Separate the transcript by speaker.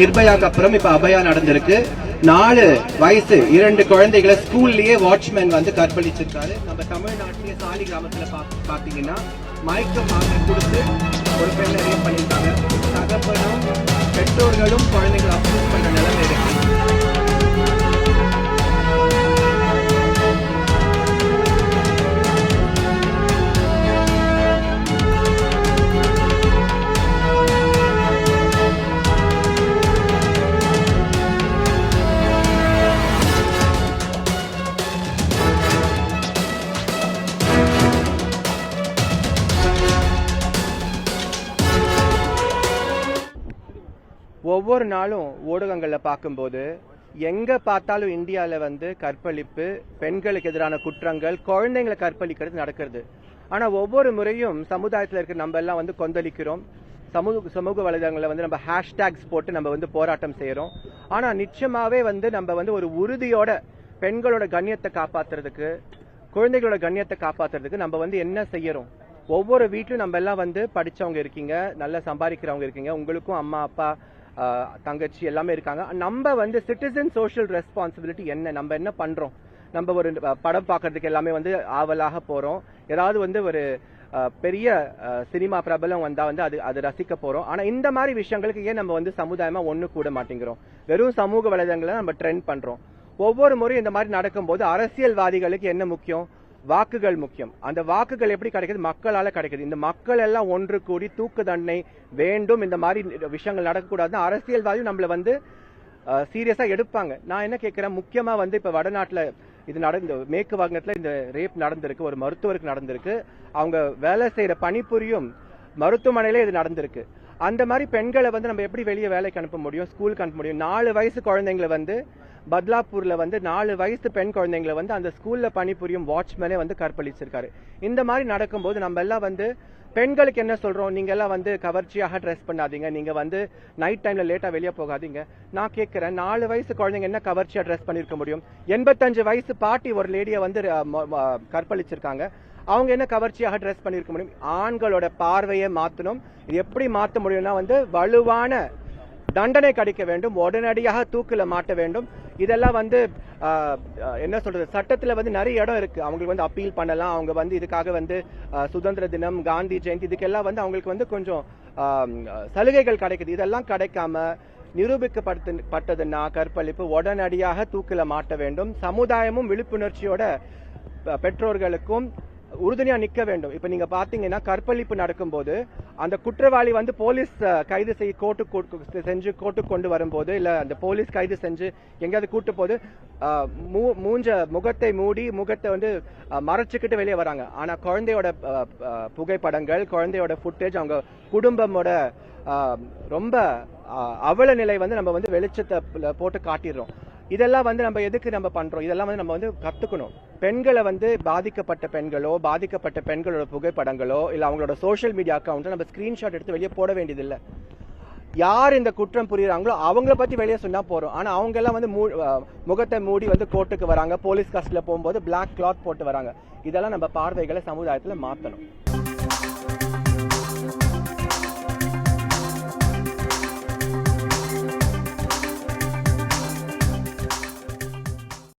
Speaker 1: நிர்பயாக்கு அப்புறம் இப்ப அபயா நடந்திருக்கு. நாலு வயசு இரண்டு குழந்தைகளை ஸ்கூல்லயே வாட்ச்மேன் வந்து கற்பழிச்சிருக்காரு. நம்ம தமிழ்நாட்டிலேயே சாலி கிராமத்துல பாத்தீங்கன்னா மயக்க மாத்திரை கொடுத்து ஒரு பெண் நிறைய பண்ணியிருக்காங்க. தகப்பனும் பெற்றோர்களும் குழந்தைகளை அப்ரூவ் பண்ண நிலைமை ஒவ்வொரு நாளும் ஊடகங்களில் பார்க்கும்போது எங்க பார்த்தாலும் இந்தியாவில் வந்து கற்பழிப்பு பெண்களுக்கு எதிரான குற்றங்கள் குழந்தைங்களை கற்பழிக்கிறது நடக்கிறது. ஆனா ஒவ்வொரு முறையும் சமுதாயத்தில் இருக்க நம்ம எல்லாம் வந்து கொந்தளிக்கிறோம். சமூக சமூக வலைதளங்களில் வந்து நம்ம ஹேஷ்டேக்ஸ் போட்டு நம்ம வந்து போராட்டம் செய்யறோம். ஆனா நிச்சயமாவே வந்து நம்ம வந்து ஒரு உறுதியோட பெண்களோட கண்ணியத்தை காப்பாத்துறதுக்கு குழந்தைகளோட கண்ணியத்தை காப்பாத்துறதுக்கு நம்ம வந்து என்ன செய்யறோம்? ஒவ்வொரு வீட்டிலும் நம்ம எல்லாம் வந்து படித்தவங்க இருக்கீங்க நல்லா சம்பாதிக்கிறவங்க இருக்கீங்க உங்களுக்கும் அம்மா அப்பா தங்கச்சி எல்லாமே இருக்காங்க. நம்ம வந்து சிட்டிசன் சோஷியல் ரெஸ்பான்சிபிலிட்டி என்ன? நம்ம என்ன பண்றோம்? நம்ம ஒரு படம் பார்க்கறதுக்கு எல்லாமே வந்து ஆவலாக போறோம். ஏதாவது வந்து ஒரு பெரிய சினிமா பிரபலம் வந்தா வந்து அது அது ரசிக்க போறோம். ஆனா இந்த மாதிரி விஷயங்களுக்கு ஏன் நம்ம வந்து சமுதாயமா ஒன்று கூட மாட்டேங்கிறோம்? வெறும் சமூக வலைதளங்களை நம்ம ட்ரெண்ட் பண்றோம். ஒவ்வொரு முறையும் இந்த மாதிரி நடக்கும்போது அரசியல்வாதிகளுக்கு என்ன முக்கியம்? வாக்குகள் முக்கியம். அந்த வாக்குகள் எப்படி கிடைக்குது? மக்களால கிடைக்குது. இந்த மக்கள் எல்லாம் ஒன்று கூடி தூக்கு தண்டனை வேண்டும். இந்த மாதிரி விஷயங்கள் நடக்கக்கூடாதுன்னு அரசியல்வாதியும் நம்மள வந்து சீரியஸா எடுப்பாங்க. நான் என்ன கேட்கிறேன்? முக்கியமா வந்து இப்ப வடநாட்டுல இது நடந்த மேற்கு வங்கத்துல இந்த ரேப் நடந்திருக்கு. ஒரு மருத்துவருக்கு நடந்திருக்கு. அவங்க வேலை செய்யற பணிபுரியும் மருத்துவமனையில இது நடந்திருக்கு. அந்த மாதிரி பெண்களை வந்து நம்ம எப்படி வெளியே வேலைக்கு அனுப்ப முடியும்? ஸ்கூலுக்கு அனுப்ப முடியும். நாலு வயசு குழந்தைங்களை வந்து பத்லாப்பூரில் வந்து நாலு வயசு பெண் குழந்தைங்களை வந்து அந்த ஸ்கூலில் பணிபுரியும் வாட்ச்மேனே வந்து கற்பழிச்சிருக்காரு. இந்த மாதிரி நடக்கும்போது நம்ம எல்லாம் வந்து பெண்களுக்கு என்ன சொல்கிறோம் நீங்க எல்லாம் வந்து கவர்ச்சியாக ட்ரெஸ் பண்ணாதீங்க. நீங்கள் வந்து நைட் டைமில் லேட்டாக வெளியே போகாதீங்க. நான் கேட்குறேன் நாலு வயசு குழந்தைங்க என்ன கவர்ச்சியாக ட்ரெஸ் பண்ணியிருக்க முடியும்? எண்பத்தஞ்சு வயசு பாட்டி ஒரு லேடியை வந்து கற்பழிச்சிருக்காங்க. அவங்க என்ன கவர்ச்சியாக ட்ரெஸ் பண்ணியிருக்க முடியும்? ஆண்களோட பார்வையை மாற்றணும் இது எப்படி மாற்ற முடியும்னா வந்து வலுவான தண்டனை கிடைக்க வேண்டும் உடனடியாக தூக்கில் மாட்ட வேண்டும். இதெல்லாம் வந்து என்ன சொல்றது சட்டத்துல வந்து நிறைய இடம் இருக்கு. அவங்களுக்கு வந்து அப்பீல் பண்ணலாம். அவங்க வந்து இதுக்காக வந்து சுதந்திர தினம் காந்தி ஜெயந்தி இதுக்கெல்லாம் வந்து அவங்களுக்கு வந்து கொஞ்சம் சலுகைகள் கிடைக்குது. இதெல்லாம் கிடைக்காம நிரூபிக்கப்பட்டதுன்னா கற்பழிப்பு உடனடியாக தூக்கில மாட்ட வேண்டும். சமுதாயமும் விழிப்புணர்ச்சியோட பெற்றோர்களுக்கும் உறுதுணையா நிக்க வேண்டும். இப்ப நீங்க பாத்தீங்கன்னா கற்பழிப்பு நடக்கும்போது அந்த குற்றவாளி வந்து போலீஸ் கைது செய்ய கோர்ட்டு செஞ்சு கோர்ட்டுக்கு கொண்டு வரும்போது இல்ல அந்த போலீஸ் கைது செஞ்சு எங்கேயாவது கூட்டு போது மூ- மூஞ்ச முகத்தை மூடி முகத்தை வந்து மறைச்சுக்கிட்டு வெளியே வராங்க. ஆனா குழந்தையோட புகைப்படங்கள் குழந்தையோட ஃபுட்டேஜ் அவங்க குடும்பமோட ரொம்ப அவல நிலை வந்து நம்ம வந்து வெளிச்சத்தை போட்டு காட்டிடுறோம். இதெல்லாம் வந்து நம்ம எதுக்கு நம்ம பண்றோம்? இதெல்லாம் வந்து நம்ம வந்து கத்துக்கணும். பெண்களை வந்து பாதிக்கப்பட்ட பெண்களோ பாதிக்கப்பட்ட பெண்களோட புகைப்படங்களோ இல்ல அவங்களோட சோஷியல் மீடியா அக்கௌண்ட்டை நம்ம ஸ்கிரீன்ஷாட் எடுத்து வெளியே போட வேண்டியதில்லை. யார் இந்த குற்றம் புரியுறாங்களோ அவங்கள பத்தி வெளியே சொன்னா போறோம். ஆனா அவங்க எல்லாம் வந்து மூ- முகத்தை மூடி வந்து கோர்ட்டுக்கு வராங்க. போலீஸ் கஸ்ட்ல போகும்போது பிளாக் கிளாத் போட்டு வராங்க. இதெல்லாம் நம்ம பார்வைகளை சமுதாயத்துல மாத்தணும்.